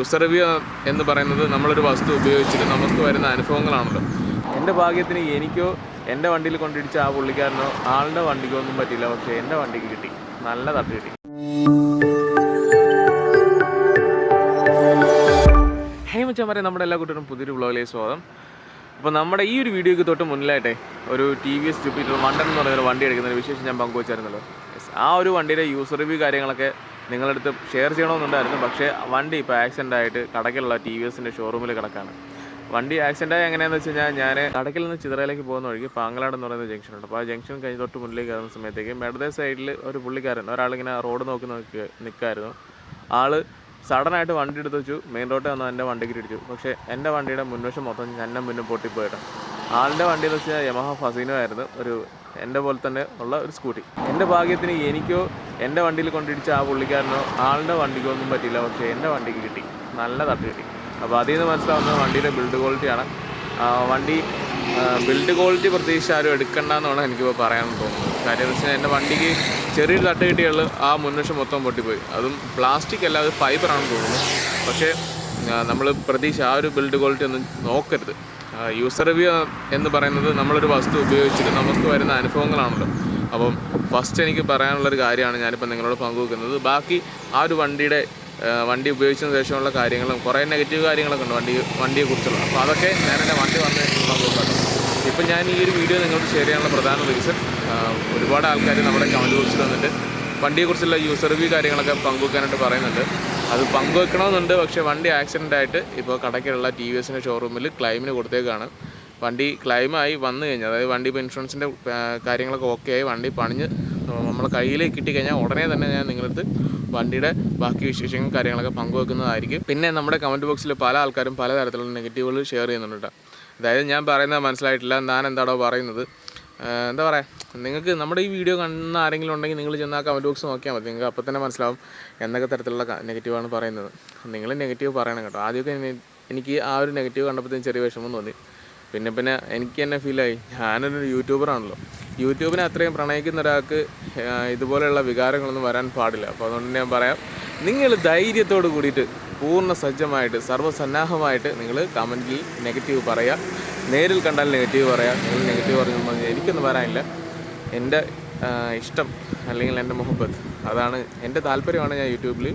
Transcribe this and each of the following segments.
User review എന്ന് പറയുന്നത് നമ്മളൊരു വസ്തു ഉപയോഗിച്ചിട്ട് നമുക്ക് വരുന്ന അനുഭവങ്ങളാണല്ലോ. എന്റെ ഭാഗ്യത്തിന് എനിക്കോ എന്റെ വണ്ടിയിൽ കൊണ്ടിടിച്ച ആ പുള്ളിക്കാരനോ ആളുടെ വണ്ടിക്കോ ഒന്നും പറ്റിയില്ല. പക്ഷേ എന്റെ വണ്ടിക്ക് കിട്ടി. നല്ല തട്ട് കിട്ടി. ഹേ മച്ചാമാരെ നമ്മുടെ എല്ലാ കൂട്ടരും പുതിയൊരു വ്ളോഗിലേക്ക് സ്വാഗതം. അപ്പോൾ നമ്മുടെ ഈ ഒരു വീഡിയോയ്ക്ക് തൊട്ട് മുന്നിലായിട്ടെ ഒരു T V S Jupiter one ten എന്ന് പറയുന്ന ഒരു വണ്ടി എടുക്കുന്ന ഒരു വിശേഷം ഞാൻ പങ്കുവച്ചായിരുന്നല്ലോ. ആ ഒരു വണ്ടിയുടെ യൂസർ റിവ്യൂ കാര്യങ്ങളൊക്കെ നിങ്ങളടുത്ത് ഷെയർ ചെയ്യണമെന്നുണ്ടായിരുന്നു. പക്ഷേ വണ്ടി ഇപ്പോൾ ആക്സിഡന്റ് ആയിട്ട് കടക്കിലുള്ള ടി വി എസിന്റെ ഷോറൂമിൽ കിടക്കാണ്. വണ്ടി ആക്സിഡന്റ് ആയി എങ്ങനെയാണെന്ന് വെച്ച് കഴിഞ്ഞാൽ ഞാൻ കടക്കിൽ നിന്ന് ചിതറയിലേക്ക് പോകുന്ന വഴിക്ക് പാങ്ങലാട് എന്ന് പറയുന്ന ജംഗ്ഷൻ ഉണ്ട്. അപ്പോൾ ആ ജംഗ്ഷൻ കഴിഞ്ഞ് തൊട്ട് മുന്നിലേക്ക് കയറുന്ന സമയത്തേക്ക് ഇടതേ സൈഡിൽ ഒരു പുള്ളിക്കാരൻ ഒരാളിങ്ങനെ റോഡ് നോക്കി നോക്കി നിൽക്കായിരുന്നു ആൾ സഡനായിട്ട് വണ്ടി എടുത്ത് വെച്ചു. മെയിൻ റോഡിൽ വന്ന് എന്റെ വണ്ടിക്ക് ഇടിച്ചു പക്ഷേ എന്റെ വണ്ടിയുടെ മുൻവശം മൊത്തം എന്നെ മുന്നും പൊട്ടിപ്പോയിട്ടാണ് ആളുടെ വണ്ടി എന്ന് വെച്ചാൽ യമഹ ഫസീനോ ആയിരുന്നു. ഒരു എന്റെ പോലെ തന്നെ ഉള്ള ഒരു സ്കൂട്ടി എന്റെ ഭാഗ്യത്തിന് എനിക്കോ എന്റെ വണ്ടിയിൽ കൊണ്ടിടിച്ച ആ പുള്ളിക്കാരനോ ആളുടെ വണ്ടിക്കൊന്നും പറ്റില്ല പക്ഷേ എന്റെ വണ്ടിക്ക് കിട്ടി. നല്ല തട്ട് കിട്ടി. അപ്പോൾ അതിൽ നിന്ന് മനസ്സിലാവുന്നത് വണ്ടിയുടെ ബിൽഡ് ക്വാളിറ്റിയാണ് വണ്ടി ബിൽഡ് ക്വാളിറ്റി പ്രത്യേകിച്ച് ആരും എടുക്കണ്ട എന്നാണ് എനിക്കിപ്പോൾ പറയാൻ തോന്നുന്നത്. കാര്യം എന്ന് വെച്ചാൽ എന്റെ വണ്ടിക്ക് ചെറിയൊരു തട്ട് കിട്ടിയുള്ളൂ. ആ മുൻവശം മൊത്തം പൊട്ടിപ്പോയി. അതും പ്ലാസ്റ്റിക് അല്ല അത് ഫൈബറാണെന്ന് തോന്നുന്നു. പക്ഷേ നമ്മൾ പ്രതീക്ഷ ആ ഒരു ബിൽഡ് ക്വാളിറ്റി ഒന്നും നോക്കരുത്. യൂസർ റിവ്യൂ എന്ന് പറയുന്നത് നമ്മളൊരു വസ്തു ഉപയോഗിച്ചിട്ട് നമുക്ക് വരുന്ന അനുഭവങ്ങളാണല്ലോ. അപ്പം ഫസ്റ്റ് എനിക്ക് പറയാനുള്ളൊരു കാര്യമാണ് ഞാനിപ്പോൾ നിങ്ങളോട് പങ്കുവെക്കുന്നത്. ബാക്കി ആ ഒരു വണ്ടിയുടെ വണ്ടി ഉപയോഗിച്ചതിന് ശേഷമുള്ള കാര്യങ്ങളും കുറേ നെഗറ്റീവ് കാര്യങ്ങളൊക്കെ ഉണ്ട് വണ്ടി വണ്ടിയെക്കുറിച്ചുള്ള. അപ്പോൾ അതൊക്കെ ഞാൻ എന്റെ വണ്ടി വന്ന് പങ്കുവെക്കാം ഇപ്പം ഞാൻ ഈ ഒരു വീഡിയോ നിങ്ങൾക്ക് ഷെയർ ചെയ്യാനുള്ള പ്രധാന റീസൺ ഒരുപാട് ആൾക്കാർ നമ്മുടെ കമന്റ് ബോക്സിൽ വന്നിട്ട് വണ്ടിയെക്കുറിച്ചുള്ള യൂസർ റിവ്യൂ കാര്യങ്ങളൊക്കെ പങ്കുവെക്കാനായിട്ട് പറയുന്നുണ്ട്. അത് പങ്കുവെക്കണമെന്നുണ്ട് പക്ഷേ വണ്ടി ആക്സിഡന്റ് ആയിട്ട് ഇപ്പോൾ കടയ്ക്കുള്ള ടി വി എസിന്റെ ഷോറൂമിൽ ക്ലൈമിന് കൊടുത്തേക്കാണ്. വണ്ടി ക്ലൈമായി വന്നു കഴിഞ്ഞാൽ അതായത് വണ്ടി ഇപ്പോൾ ഇൻഷുറൻസിന്റെ കാര്യങ്ങളൊക്കെ ഓക്കെ ആയി വണ്ടി പണിഞ്ഞ് നമ്മളെ കയ്യിലേക്ക് കിട്ടിക്കഴിഞ്ഞാൽ ഉടനെ തന്നെ ഞാൻ നിങ്ങളടുത്ത് വണ്ടിയുടെ ബാക്കി വിശേഷങ്ങളും കാര്യങ്ങളൊക്കെ പങ്കുവെക്കുന്നതായിരിക്കും. പിന്നെ നമ്മുടെ കമന്റ് ബോക്സിൽ പല ആൾക്കാരും പല തരത്തിലുള്ള നെഗറ്റീവുകൾ ഷെയർ ചെയ്യുന്നുണ്ട് അതായത് ഞാൻ പറയുന്നത് മനസ്സിലായിട്ടില്ല. ഞാൻ എന്താണോ പറയുന്നത്. എന്താ പറയുക നിങ്ങൾക്ക് നമ്മുടെ ഈ വീഡിയോ കാണുന്ന ആരെങ്കിലും ഉണ്ടെങ്കിൽ നിങ്ങൾ ചെന്ന് ആ കമന്റ് ബോക്സ് നോക്കിയാൽ മതി. നിങ്ങൾക്ക് അപ്പോൾ തന്നെ മനസ്സിലാവും എന്തൊക്കെ തരത്തിലുള്ള നെഗറ്റീവാണ് പറയുന്നത്. നിങ്ങൾ നെഗറ്റീവ് പറയണം കേട്ടോ. ആദ്യമൊക്കെ എനിക്ക് ആ ഒരു നെഗറ്റീവ് കണ്ടപ്പോഴത്തേക്കും ചെറിയ വിഷമം തോന്നി. പിന്നെ പിന്നെ എനിക്ക് തന്നെ ഫീലായി ഞാനൊരു യൂട്യൂബറാണല്ലോ യൂട്യൂബിനെ അത്രയും പ്രണയിക്കുന്ന ഒരാൾക്ക് ഇതുപോലെയുള്ള വികാരങ്ങളൊന്നും വരാൻ പാടില്ല. അപ്പോൾ അതുകൊണ്ട് ഞാൻ പറയാം നിങ്ങൾ ധൈര്യത്തോട് കൂടിയിട്ട് പൂർണ സജ്ജമായിട്ട് സർവസന്നാഹമായിട്ട് നിങ്ങൾ കമന്റിൽ നെഗറ്റീവ് പറയുക നേരിൽ കണ്ടാൽ നെഗറ്റീവ് പറയാം. നിങ്ങൾ നെഗറ്റീവ് പറഞ്ഞു എനിക്കൊന്നും പറയാനില്ല എന്റെ ഇഷ്ടം അല്ലെങ്കിൽ എന്റെ മുഹബത്ത്. അതാണ് എന്റെ താല്പര്യമാണ് ഞാൻ യൂട്യൂബിൽ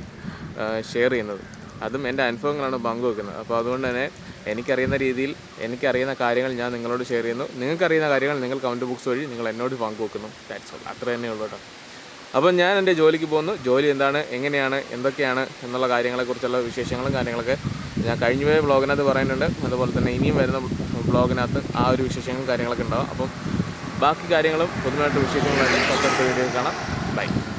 ഷെയർ ചെയ്യുന്നത്. അതും എന്റെ അനുഭവങ്ങളാണ് പങ്കുവെക്കുന്നത് അപ്പോൾ അതുകൊണ്ട് തന്നെ എനിക്കറിയുന്ന രീതിയിൽ എനിക്കറിയുന്ന കാര്യങ്ങൾ ഞാൻ നിങ്ങളോട് ഷെയർ ചെയ്യുന്നു. നിങ്ങൾക്കറിയുന്ന കാര്യങ്ങൾ നിങ്ങൾ കമന്റ് ബോക്സ് വഴി നിങ്ങൾ എന്നോട് പങ്കുവെക്കുന്നു ദാറ്റ്സ് ഓൾ അത്ര തന്നെ ഉള്ളൂ കേട്ടോ. അപ്പം ഞാൻ എന്റെ ജോലിക്ക് പോകുന്നു. ജോലി എന്താണ്? എങ്ങനെയാണ്? എന്തൊക്കെയാണ്? എന്നുള്ള കാര്യങ്ങളെക്കുറിച്ചുള്ള വിശേഷങ്ങളും കാര്യങ്ങളൊക്കെ ഞാൻ കഴിഞ്ഞ പോയ ബ്ലോഗിനകത്ത് പറയുന്നുണ്ട്. അതുപോലെ തന്നെ ഇനിയും വരുന്ന ബ്ലോഗിനകത്ത് ആ ഒരു വിശേഷങ്ങളും കാര്യങ്ങളൊക്കെ ഉണ്ടാവും. അപ്പം ബാക്കി കാര്യങ്ങളും പൊതുവായിട്ട് വിശേഷങ്ങളായിട്ട് തൊട്ടടുത്ത വീഡിയോ കാണാം. ബൈ